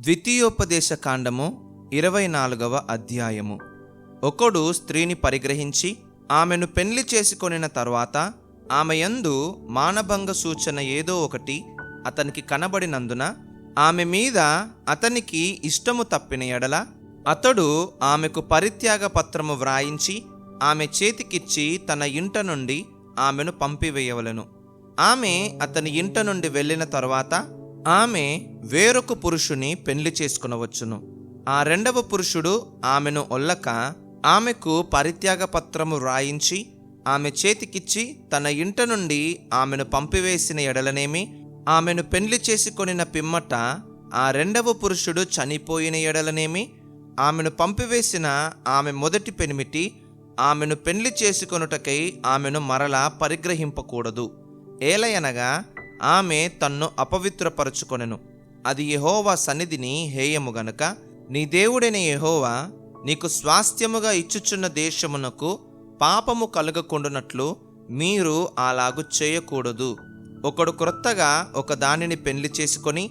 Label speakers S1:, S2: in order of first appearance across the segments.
S1: ద్వితీయోపదేశ కాండము ఇరవై నాలుగవ అధ్యాయము. ఒకడు స్త్రీని పరిగ్రహించి ఆమెను పెళ్ళి చేసుకొనిన తర్వాత ఆమె యందు మానభంగ సూచన ఏదో ఒకటి అతనికి కనబడినందున ఆమె మీద అతనికి ఇష్టము తప్పిన ఎడల అతడు ఆమెకు పరిత్యాగ పత్రము వ్రాయించి ఆమె చేతికిచ్చి తన ఇంట నుండి ఆమెను పంపివేయవలెను. ఆమె అతని ఇంట నుండి వెళ్ళిన తర్వాత ఆమె వేరొక పురుషుని పెళ్ళి చేసుకునవచ్చును. ఆ రెండవ పురుషుడు ఆమెను ఒల్లక ఆమెకు పరిత్యాగ పత్రము రాయించి ఆమె చేతికిచ్చి తన ఇంట నుండి ఆమెను పంపివేసిన ఎడలనేమి ఆమెను పెళ్ళి చేసుకొనిన పిమ్మట ఆ రెండవ పురుషుడు చనిపోయిన ఎడలనేమి ఆమెను పంపివేసిన ఆమె మొదటి పెనిమిటి ఆమెను పెళ్ళి చేసుకొనుటకై ఆమెను మరలా పరిగ్రహింపకూడదు. ఏలయనగా ఆమె తన్ను అపవిత్రపరచుకొనెను. అది యహోవా సన్నిధిని హేయము గనుక నీ దేవుడైన యహోవా నీకు స్వాస్థ్యముగా ఇచ్చుచున్న దేశమునకు పాపము కలగకుండునట్లు మీరు అలాగు చేయకూడదు. ఒకడు క్రొత్తగా ఒక దానిని పెళ్ళి చేసుకొని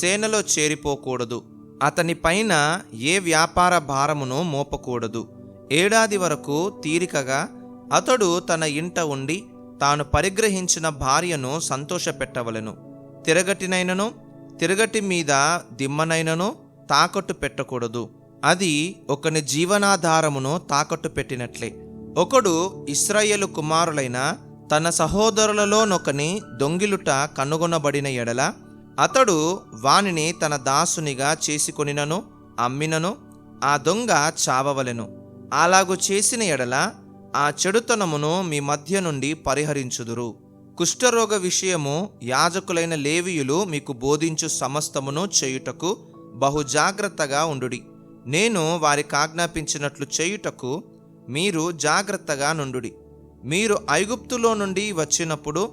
S1: సేనలో చేరిపోకూడదు. అతని పైన ఏ వ్యాపార భారమును మోపకూడదు. ఏడాది వరకు తీరికగా అతడు తన ఇంట ఉండి తాను పరిగ్రహించిన భార్యను సంతోషపెట్టవలెను. తిరగటినైనను తిరగటి మీద దిమ్మనైనను తాకట్టు పెట్టకూడదు. అది ఒకని జీవనాధారమును తాకట్టు పెట్టినట్లే. ఒకడు ఇస్రాయేలు కుమారులైన తన సహోదరులలోనొకని దొంగిలుట కనుగొనబడిన ఎడల అతడు వానిని తన దాసునిగా చేసుకొనినను అమ్మినను ఆ దొంగ చావవలెను. అలాగు చేసిన ఎడల ఆ చెడుతనమును మీ మధ్య నుండి పరిహరించుదురు. కుష్ఠరోగ విషయము యాజకులైన లేవీయులు మీకు బోధించు సమస్తమును చేయుటకు బహు జాగ్రత్తగా ఉండుడి. నేను వారికి ఆజ్ఞాపించినట్లు చేయుటకు మీరు జాగ్రత్తగా నుండుడి. మీరు ఐగుప్తులో నుండి వచ్చినప్పుడు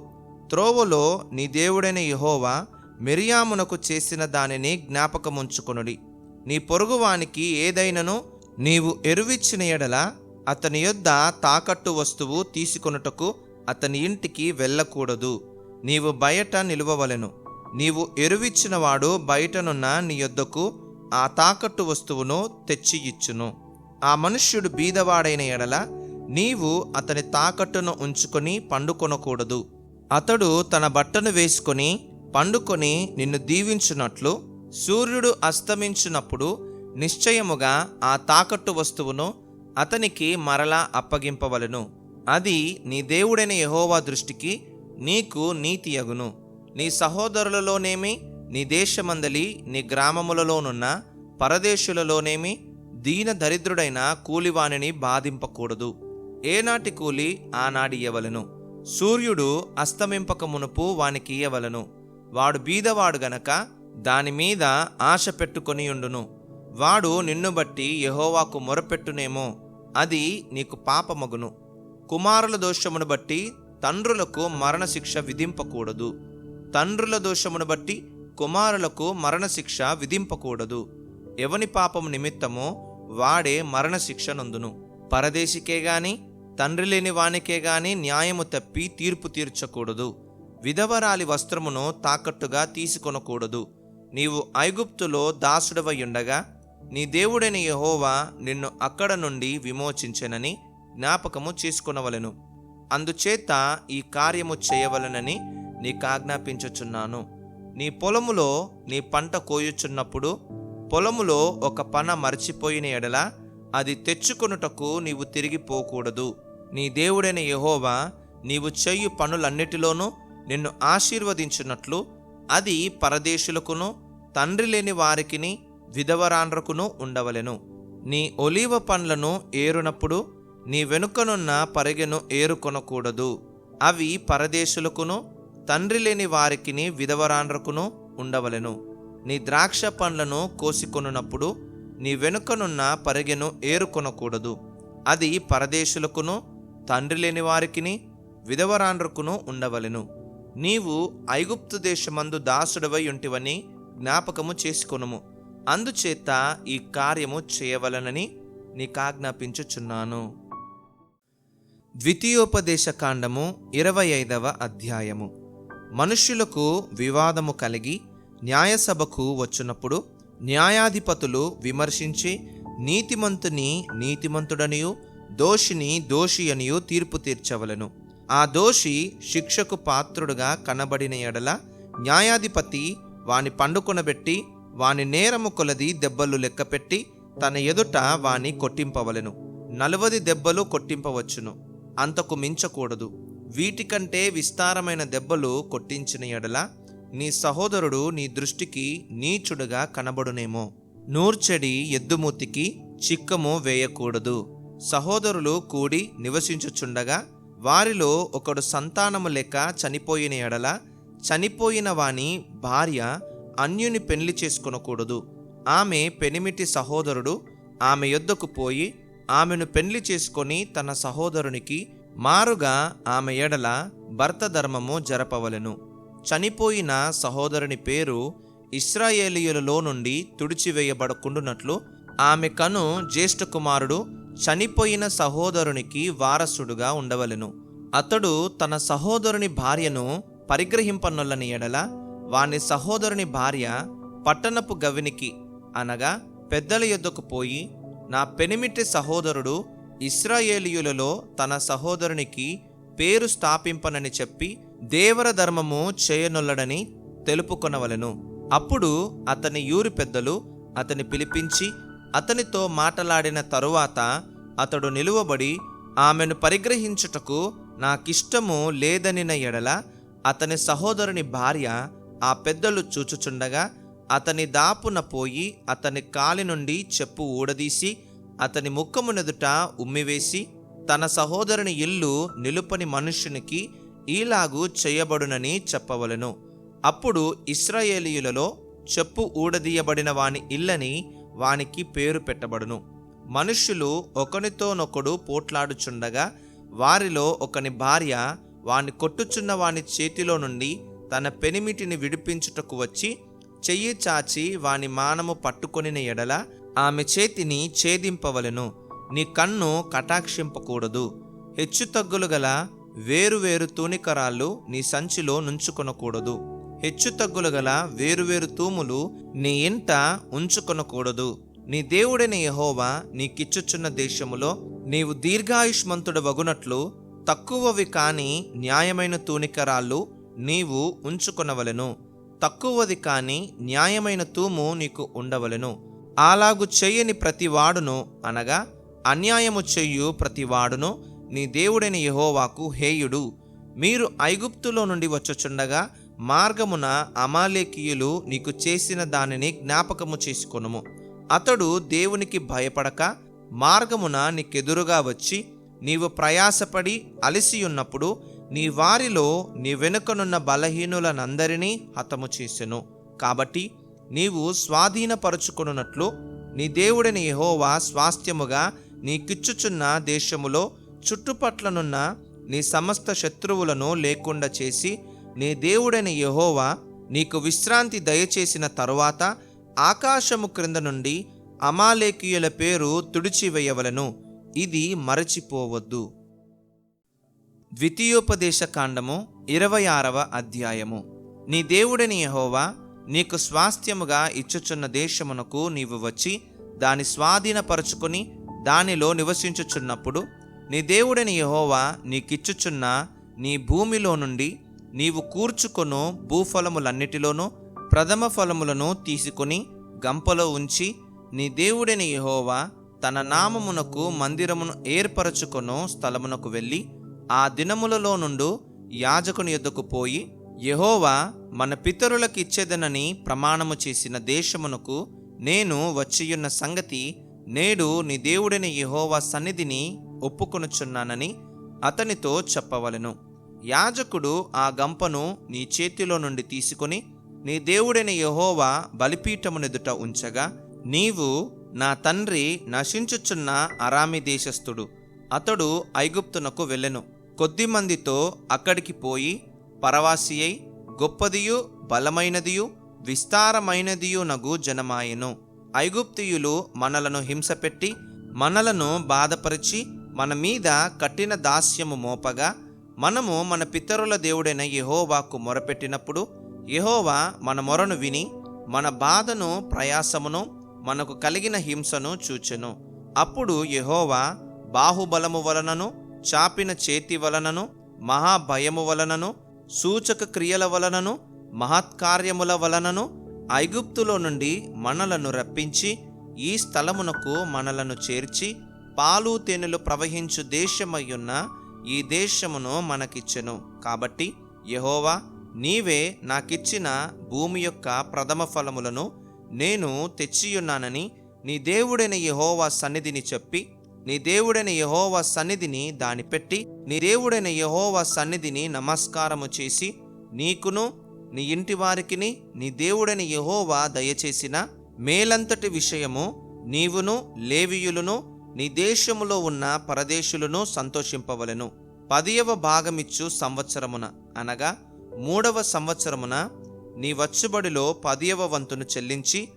S1: త్రోవలో నీ దేవుడైన యహోవా మిరియామునకు చేసిన దానిని జ్ఞాపకముంచుకొనుడి. నీ పొరుగువానికి ఏదైనను నీవు ఎరువిచ్చిన ఎడల అతని యొద్ద తాకట్టు వస్తువు తీసుకొనుటకు అతని ఇంటికి వెళ్ళకూడదు. నీవు బయట నిలువవలెను. నీవు ఎరువిచ్చినవాడు బయటనున్న నీ యొద్దకు ఆ తాకట్టు వస్తువును తెచ్చి ఇచ్చును ఆ మనుష్యుడు బీదవాడైన ఎడల నీవు అతని తాకట్టును ఉంచుకొని పండుకొనకూడదు. అతడు తన బట్టను వేసుకొని పండుకొని నిన్ను దీవించున్నట్లు సూర్యుడు అస్తమించినప్పుడు నిశ్చయముగా ఆ తాకట్టు వస్తువును అతనికి మరలా అప్పగింపవలను. అది నీ దేవుడైన యహోవా దృష్టికి నీకు నీతియగును. నీ సహోదరులలోనేమి నీ దేశమందలి నీ గ్రామములలోనున్న పరదేశులలోనేమి దీన దరిద్రుడైన కూలివానిని బాధింపకూడదు. ఏనాటి కూలి ఆనాడి ఇయ్యవలను. సూర్యుడు అస్తమింపక మునుపు వానికి ఇయ్యవలను. వాడు బీదవాడు గనక దాని మీద ఆశ పెట్టుకొనియుండును. వాడు నిన్ను బట్టి యహోవాకు మొరపెట్టునేమో. అది నీకు పాపమగును. కుమారుల దోషమును బట్టి తండ్రులకు మరణశిక్ష విధింపకూడదు. తండ్రుల దోషమును బట్టి కుమారులకు మరణశిక్ష విధింపకూడదు. ఎవని పాపము నిమిత్తమో వాడే మరణశిక్ష నందును. పరదేశికే గాని తండ్రి లేని వానికే గాని న్యాయము తప్పి తీర్పు తీర్చకూడదు. విధవరాలి వస్త్రమును తాకట్టుగా తీసుకొనకూడదు. నీవు ఐగుప్తులో దాసుడవై ఉండగా నీ దేవుడైన యహోవా నిన్ను అక్కడ నుండి విమోచించెనని జ్ఞాపకము చేసుకొనవలెను. అందుచేత ఈ కార్యము చేయవలనని నీకు ఆజ్ఞాపించుచున్నాను నీ పొలములో నీ పంట కోయుచున్నప్పుడు పొలములో ఒక పన మరచిపోయిన ఎడల అది తెచ్చుకొనుటకు నీవు తిరిగిపోకూడదు నీ దేవుడైన యహోవా నీవు చెయ్యు పనులన్నిటిలోనూ నిన్ను ఆశీర్వదించినట్లు అది పరదేశులకును తండ్రి లేని వారికిని విధవరాండ్రకును ఉండవలెను. నీ ఒలీవ పండ్లను ఏరునప్పుడు నీ వెనుకనున్న పరిగెను ఏరుకొనకూడదు. అవి పరదేశులకును తండ్రి లేని వారికిని విధవరాండ్రకును ఉండవలెను. నీ ద్రాక్ష పండ్లను కోసికొనున్నప్పుడు నీ వెనుకనున్న పరిగెను ఏరుకొనకూడదు. అది పరదేశులకును తండ్రి లేని వారికిని విధవరాండ్రకును ఉండవలెను. నీవు ఐగుప్తు దేశమందు దాసుడవై ఉంటివని జ్ఞాపకము చేసుకొనుము. అందుచేత ఈ కార్యము చేయవలనని నీకాజ్ఞాపించుచున్నాను. ద్వితీయోపదేశ కాండము ఇరవై ఐదవ అధ్యాయము. మనుష్యులకు వివాదము కలిగి న్యాయసభకు వచ్చినప్పుడు న్యాయాధిపతులు విమర్శించి నీతిమంతుని నీతిమంతుడనియు దోషిని దోషి అనియు తీర్పు తీర్చవలను. ఆ దోషి శిక్షకు పాత్రుడుగా కనబడిన ఎడల న్యాయాధిపతి వాని పండుకొనబెట్టి వాని నేరము కొలది దెబ్బలు లెక్కపెట్టి తన ఎదుట వాని కొట్టింపవలెను. నలువది దెబ్బలు కొట్టింపవచ్చును. అంతకు మించకూడదు. వీటికంటే విస్తారమైన దెబ్బలు కొట్టించిన ఎడల నీ సహోదరుడు నీ దృష్టికి నీచుడుగా కనబడునేమో. నూర్చెడి ఎద్దుమూతికి చిక్కము వేయకూడదు. సహోదరులు కూడి నివసించుచుండగా వారిలో ఒకడు సంతానము లేక చనిపోయిన ఎడల చనిపోయిన వాని భార్య అన్యుని పెళ్ళి చేసుకొనకూడదు. ఆమె పెనిమిటి సహోదరుడు ఆమె యొద్దకు పోయి ఆమెను పెళ్ళి చేసుకొని తన సహోదరునికి మారుగా ఆమె ఎడల భర్త ధర్మము జరపవలెను. చనిపోయిన సహోదరుని పేరు ఇస్రాయేలీయులలో నుండి తుడిచివేయబడకుండునట్లు ఆమె కను జ్యేష్ఠ కుమారుడు చనిపోయిన సహోదరునికి వారసుడుగా ఉండవలెను. అతడు తన సహోదరుని భార్యను పరిగ్రహింపనొల్లని ఎడల వాని సహోదరుని భార్య పట్టణపు గవినికి అనగా పెద్దల యొద్దకు పోయి నా పెనిమిటి సహోదరుడు ఇస్రాయేలీయులలో తన సహోదరునికి పేరు స్థాపింపనని చెప్పి దేవర ధర్మము చేయనొల్లడని తెలుపుకొనవలెను. అప్పుడు అతని యూరి పెద్దలు అతని పిలిపించి అతనితో మాటలాడిన తరువాత అతడు నిలువబడి ఆమెను పరిగ్రహించుటకు నాకిష్టము లేదనిన ఎడల అతని సహోదరుని భార్య ఆ పెద్దలు చూచుచుండగా అతని దాపున పోయి అతని కాలి నుండి చెప్పు ఊడదీసి అతని ముఖమునెదుట ఉమ్మివేసి తన సహోదరుని ఇల్లు నిలుపని మనుష్యునికి ఈలాగు చేయబడునని చెప్పవలెను. అప్పుడు ఇస్రాయేలీయులలో చెప్పు ఊడదీయబడిన వాని ఇల్లని వానికి పేరు పెట్టబడును. మనుష్యులు ఒకనితోనొకడు పోట్లాడుచుండగా వారిలో ఒకని భార్య వాని కొట్టుచున్న వాని చేతిలో నుండి తన పెనిమిటిని విడిపించుటకు వచ్చి చెయ్యి చాచి వాని మానము పట్టుకొనిన ఎడల ఆమె చేతిని ఛేదింపవలెను. నీ కన్ను కటాక్షింపకూడదు. హెచ్చుతగ్గులు గల వేరువేరు తూనికరాళ్ళు నీ సంచిలో నుంచుకొనకూడదు. హెచ్చుతగ్గులు గల వేరువేరు తూములు నీ ఇంట ఉంచుకొనకూడదు. నీ దేవుడైన యహోవా నీకిచ్చుచున్న దేశములో నీవు దీర్ఘాయుష్మంతుడు వగునట్లు తక్కువవి కాని న్యాయమైన తూనికరాళ్ళు నీవు ఉంచుకొనవలెను. తక్కువది కాని న్యాయమైన తూము నీకు ఉండవలెను. అలాగు చెయ్యని ప్రతివాడును అనగా అన్యాయము చెయ్యు ప్రతివాడును నీ దేవుడైన యహోవాకు హేయుడు. మీరు ఐగుప్తులో నుండి వచ్చుచుండగా మార్గమున అమాలేకీయులు నీకు చేసిన దానిని జ్ఞాపకము చేసుకొనుము. అతడు దేవునికి భయపడక మార్గమున నీకెదురుగా వచ్చి నీవు ప్రయాసపడి అలసియున్నప్పుడు నీ వారిలో నీ వెనుకనున్న బలహీనులనందరినీ హతము చేసెను. కాబట్టి నీవు స్వాధీనపరుచుకొనున్నట్లు నీ దేవుడని యహోవా స్వాస్థ్యముగా నీకిచ్చుచున్న దేశములో చుట్టుపట్లనున్న నీ సమస్త శత్రువులను లేకుండా చేసి నీ దేవుడైన యహోవా నీకు విశ్రాంతి దయచేసిన తరువాత ఆకాశము క్రింద నుండి అమాలేకీయుల పేరు తుడిచివేయవలను. ఇది మరచిపోవద్దు. ద్వితీయోపదేశ కాండము ఇరవై ఆరవ అధ్యాయము. నీ దేవుడని యహోవా నీకు స్వాస్థ్యముగా ఇచ్చుచున్న దేశమునకు నీవు వచ్చి దాని స్వాధీనపరచుకొని దానిలో నివసించుచున్నప్పుడు నీ దేవుడని యహోవా నీకిచ్చుచున్న నీ భూమిలో నుండి నీవు కూర్చుకొను భూఫలములన్నిటిలోనూ ప్రథమ ఫలములను తీసుకొని గంపలో ఉంచి నీ దేవుడని యహోవా తన నామమునకు మందిరమును ఏర్పరచుకొను స్థలమునకు వెళ్ళి ఆ దినములలో నుండు యాజకుని యొద్దకు పోయి యహోవా మన పితరులకు ఇచ్చేదనని ప్రమాణము చేసిన దేశమునకు నేను వచ్చియున్న సంగతి నేడు నీ దేవుడైన యహోవా సన్నిధిని ఒప్పుకొనుచున్నానని అతనితో చెప్పవలెను. యాజకుడు ఆ గంపను నీ చేతిలో నుండి తీసుకొని నీ దేవుడైన యహోవా బలిపీఠమునెదుట ఉంచగా నీవు నా తండ్రి నశించుచున్న అరామి దేశస్థుడు. అతడు ఐగుప్తునకు వెళ్ళెను. కొద్దిమందితో అక్కడికి పోయి పరవాసి అయి గొప్పదియు బలమైనదియు విస్తారమైనదియు నగు జనమాయెను. ఐగుప్తియులు మనలను హింసపెట్టి మనలను బాధపరిచి మన మీద కఠిన దాస్యము మోపగా మనము మన పితరుల దేవుడైన యెహోవాకు మొరపెట్టినప్పుడు యహోవా మన మొరను విని మన బాధను ప్రయాసమును మనకు కలిగిన హింసను చూచెను. అప్పుడు యహోవా బాహుబలము వలనను చాపిన చేతి వలనను మహాభయము వలనను సూచక క్రియల వలనను మహత్కార్యముల వలనను ఐగుప్తులో నుండి మనలను రప్పించి ఈ స్థలమునకు మనలను చేర్చి పాలు తేనెలు ప్రవహించు దేశమయ్యున్న ఈ దేశమును మనకిచ్చెను. కాబట్టి యహోవా నీవే నాకిచ్చిన భూమి యొక్క ప్రథమ ఫలములను నేను తెచ్చియున్నానని నీ దేవుడైన యహోవా సన్నిధిని చెప్పి నీ దేవుడైన యహోవ సన్నిధిని దాని పెట్టి నీ దేవుడైన యహోవ సన్నిధిని నమస్కారము చేసి నీకును నీ ఇంటి వారికిని నీ దేవుడైన యెహోవా దయచేసిన మేలంతటి విషయము నీవును లేవియులను నీ దేశములో ఉన్న పరదేశులను సంతోషింపవలెను. పదియవ భాగమిచ్చు సంవత్సరమున. అనగా మూడవ సంవత్సరమున నీ వచ్చుబడిలో పదియవ వంతును చెల్లించి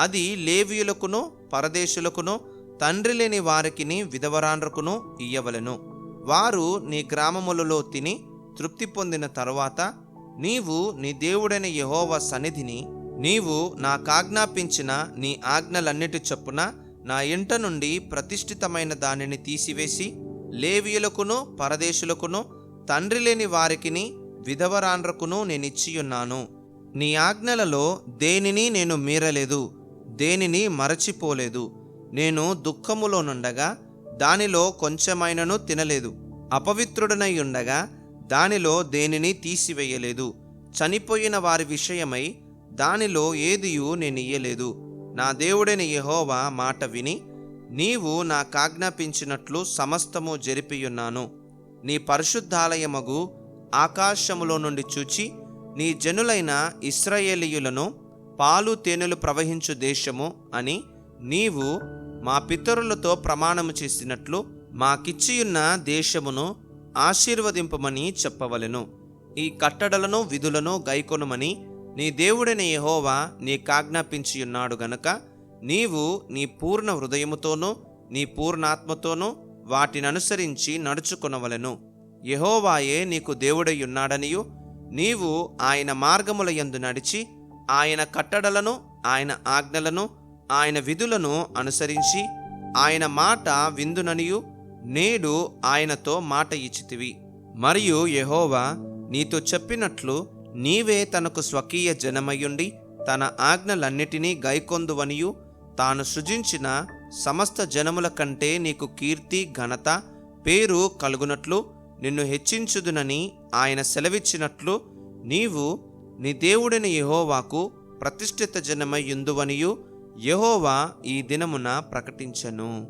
S1: అది లేవియులకును పరదేశులకును తండ్రి లేని వారికిని విధవరాండ్రకును ఇయ్యవలెను. వారు నీ గ్రామములలో తిని తృప్తి పొందిన తరువాత నీవు నీ దేవుడైన యహోవ సన్నిధిని నీవు నాకాజ్ఞాపించిన నీ ఆజ్ఞలన్నిటి చొప్పున నా ఇంట నుండి ప్రతిష్ఠితమైన దానిని తీసివేసి లేవియులకును పరదేశులకును తండ్రి లేని వారికిని విధవరాండ్రకును నేనిచ్చియున్నాను. నీ ఆజ్ఞలలో దేనిని నేను మీరలేదు దేనిని మరచిపోలేదు. నేను దుఃఖములో నుండగా దానిలో కొంచెమైనను తినలేదు. అపవిత్రుడనై ఉండగా దానిలో దేనిని తీసివేయలేదు. చనిపోయిన వారి విషయమై దానిలో ఏదియు నేను ఇయ్యలేదు. నా దేవుడైన యహోవా మాట విని నీవు నాకాజ్ఞాపించినట్లు సమస్తము జరిపియున్నాను. నీ పరిశుద్ధాలయమగు ఆకాశములో నుండి చూచి నీ జనులైన ఇస్రాయేలీయులను పాలు తేనెలు ప్రవహించు దేశము అని నీవు మా పితరులతో ప్రమాణము చేసినట్లు మాకిచ్చియున్న దేశమును ఆశీర్వదింపమని చెప్పవలెను. ఈ కట్టడలను విధులను గైకొనుమని నీ దేవుడైన నీ నీకాజ్ఞాపించియున్నాడు గనుక నీవు నీ పూర్ణ హృదయముతోనూ నీ పూర్ణాత్మతోనూ వాటిని అనుసరించి నడుచుకొనవలెను. యెహోవాయే నీకు దేవుడయ్యున్నాడనియు నీవు ఆయన మార్గముల యందు నడిచి ఆయన కట్టడలను ఆయన ఆజ్ఞలను ఆయన విధులను అనుసరించి ఆయన మాట విందుననియు నేడు ఆయనతో మాట ఇచ్చితివి. మరియు యహోవా నీతో చెప్పినట్లు నీవే తనకు స్వకీయ జనమయ్యుండి తన ఆజ్ఞలన్నిటినీ గైకొందువనియు తాను సృజించిన సమస్త జనముల కంటే నీకు కీర్తి ఘనత పేరు కలుగునట్లు నిన్ను హెచ్చించుదునని ఆయన సెలవిచ్చినట్లు నీవు నీ దేవుడైన యహోవాకు ప్రతిష్ఠిత జనమై యుందువనియు యహోవా ఈ దినమున ప్రకటించెను.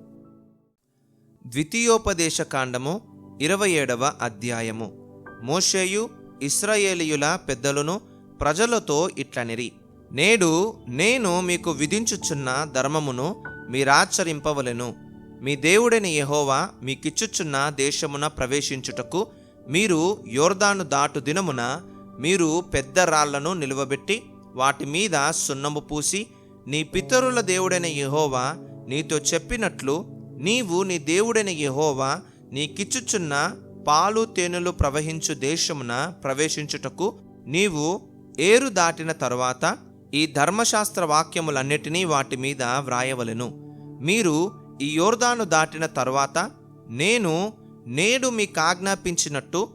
S1: ద్వితీయోపదేశ కాండము ఇరవై ఏడవ అధ్యాయము. మోషేయు ఇస్రాయేలీయుల పెద్దలను ప్రజలతో ఇట్లనిరి నేడు నేను మీకు విధించుచున్న ధర్మమును మీరాచరింపవలెను. మీ దేవుడైన యహోవా మీకిచ్చుచున్న దేశమున ప్రవేశించుటకు మీరు యోర్దాను దాటు దినమున మీరు పెద్ద రాళ్ళను నిలువబెట్టి వాటి మీద సున్నము పూసి నీ పితరుల దేవుడైన యెహోవా నీతో చెప్పినట్లు నీవు నీ దేవుడైన యహోవా నీకిచ్చుచున్న పాలు తేనెలు ప్రవహించు దేశమున ప్రవేశించుటకు నీవు ఏరు దాటిన తరువాత ఈ ధర్మశాస్త్ర వాక్యములన్నిటినీ వాటి మీద వ్రాయవలెను. మీరు ఈ యోర్దాను దాటిన తరువాత నేను నేడు మీకు ఆజ్ఞాపించినట్టు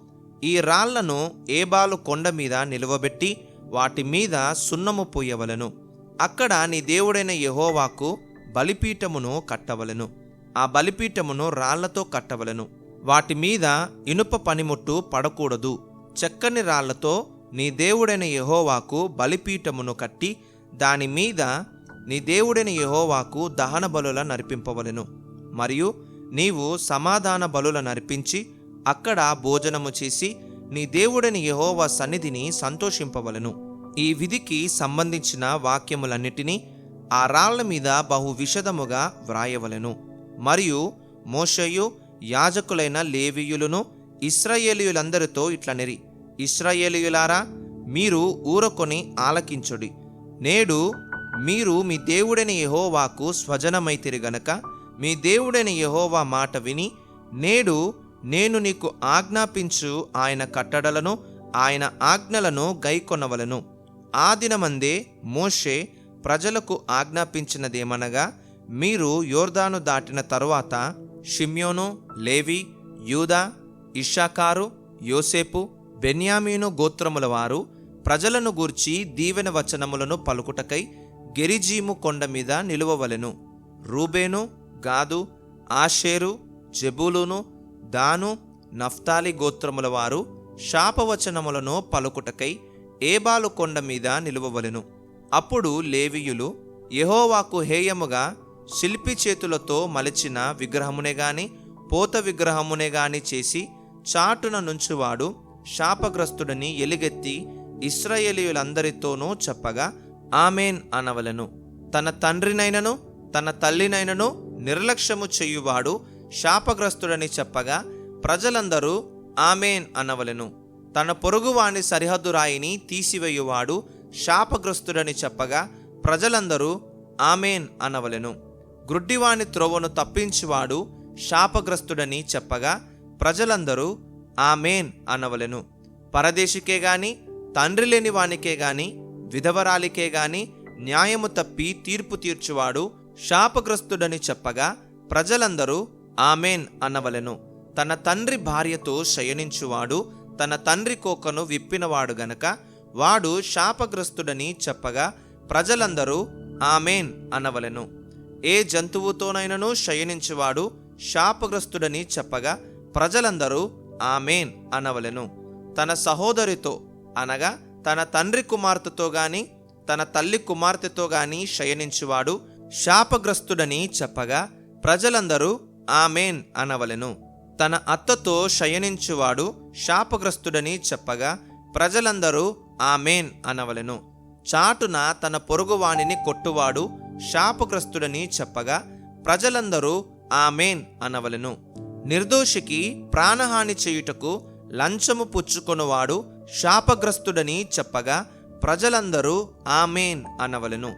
S1: ఈ రాళ్ళను ఏబాలు కొండ మీద నిలువబెట్టి వాటి మీద సున్నము పోయవలను. అక్కడ నీ దేవుడైన యహోవాకు బలిపీఠమును కట్టవలెను. ఆ బలిపీఠమును రాళ్ళతో కట్టవలెను. వాటి మీద ఇనుప పనిముట్టు పడకూడదు. చెక్కని రాళ్ళతో నీ దేవుడైన యహోవాకు బలిపీఠమును కట్టి దాని మీద నీ దేవుడైన యహోవాకు దహన బలుల నర్పింపవలెను. మరియు నీవు సమాధాన బలుల నర్పించి అక్కడ భోజనము చేసి నీ దేవుడైన యహోవా సన్నిధిని సంతోషింపవలెను. ఈ విధికి సంబంధించిన వాక్యములన్నిటినీ ఆ రాళ్ళ మీద బహు విషదముగా వ్రాయవలెను. మరియు మోషయు యాజకులైన లేవీయులను ఇస్రాయేలీయులందరితో ఇట్లనిరి ఇస్రాయేలీయులారా మీరు ఊరకొని ఆలకించుడి. నేడు మీరు మీ దేవుడైన యహోవాకు స్వజనమైతిరి గనక మీ దేవుడైన యహోవా మాట విని నేడు నేను నీకు ఆజ్ఞాపించు ఆయన కట్టడలను ఆయన ఆజ్ఞలను గైకొనవలను. ఆ దినమందే మోషే ప్రజలకు ఆజ్ఞాపించినదేమనగా మీరు యోర్దాను దాటిన తరువాత షిమ్యోను లేవి యూదా ఇషాకారు యోసేపు బెన్యామీను గోత్రముల వారు ప్రజలను గూర్చి దీవెన వచనములను పలుకుటకై గెరిజీము కొండ మీద నిలువవలెను. రూబేను గాదు ఆషేరు జెబూలును దాను నఫ్తాలి గోత్రముల వారు శాపవచనములను పలుకుటకై ఏబాలు కొండ మీద నిలువవలెను. అప్పుడు లేవియులు యహోవాకు హేయముగా శిల్పి చేతులతో మలిచిన విగ్రహమునే గాని పోత విగ్రహమునే గాని చేసి చాటున నుంచువాడు శాపగ్రస్తుడని ఎలుగెత్తి ఇస్రాయేలీయులందరితోనూ చెప్పగా ఆమెన్ అనవలెను. తన తండ్రినైనను తన తల్లినైనను నిర్లక్ష్యము చేయువాడు శాపగ్రస్తుడని చెప్పగా ప్రజలందరూ ఆమెన్ అనవలను. తన పొరుగువాని సరిహద్దు రాయిని తీసివేయువాడు శాపగ్రస్తుడని చెప్పగా ప్రజలందరూ ఆమెన్ అనవలెను. గ్రుడ్డివాని త్రోవను తప్పించువాడు శాపగ్రస్తుడని చెప్పగా ప్రజలందరూ ఆమెన్ అనవలెను. పరదేశికే గాని తండ్రి లేని వానికే గాని విధవరాలికే గాని న్యాయము తప్పి తీర్పు తీర్చువాడు శాపగ్రస్తుడని చెప్పగా ప్రజలందరూ ఆమెన్ అనవలెను. తన తండ్రి భార్యతో శయనించువాడు తన తండ్రి కోకను విప్పినవాడు గనక వాడు శాపగ్రస్తుడని చెప్పగా ప్రజలందరూ ఆమెన్ అనవలెను. ఏ జంతువుతోనైనను శయనించువాడు శాపగ్రస్తుడని చెప్పగా ప్రజలందరూ ఆమెన్ అనవలెను. తన సహోదరితో అనగా తన తండ్రి కుమార్తెతో గాని తన తల్లి కుమార్తెతో గాని శయనించువాడు శాపగ్రస్తుడని చెప్పగా ప్రజలందరూ ఆమెన్ అనవలెను. తన అత్తతో శయనించువాడు శాపగ్రస్తుడని చెప్పగా ప్రజలందరూ ఆమెన్ అనవలెను. చాటున తన పొరుగువానిని కొట్టువాడు శాపగ్రస్తుడని చెప్పగా ప్రజలందరూ ఆమెన్ అనవలెను. నిర్దోషికి ప్రాణహాని చేయుటకు లంచము పుచ్చుకొనువాడు శాపగ్రస్తుడని చెప్పగా ప్రజలందరూ ఆమెన్ అనవలెను.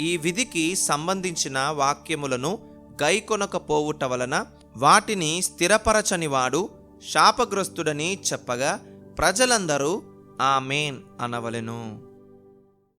S1: ఈ విధికి సంబంధించిన వాక్యములను గైకొనకపోవుట వలన వాటిని స్థిరపరచనివాడు శాపగ్రస్తుడని చెప్పగా ప్రజలందరూ ఆమెన్ అనవలెను.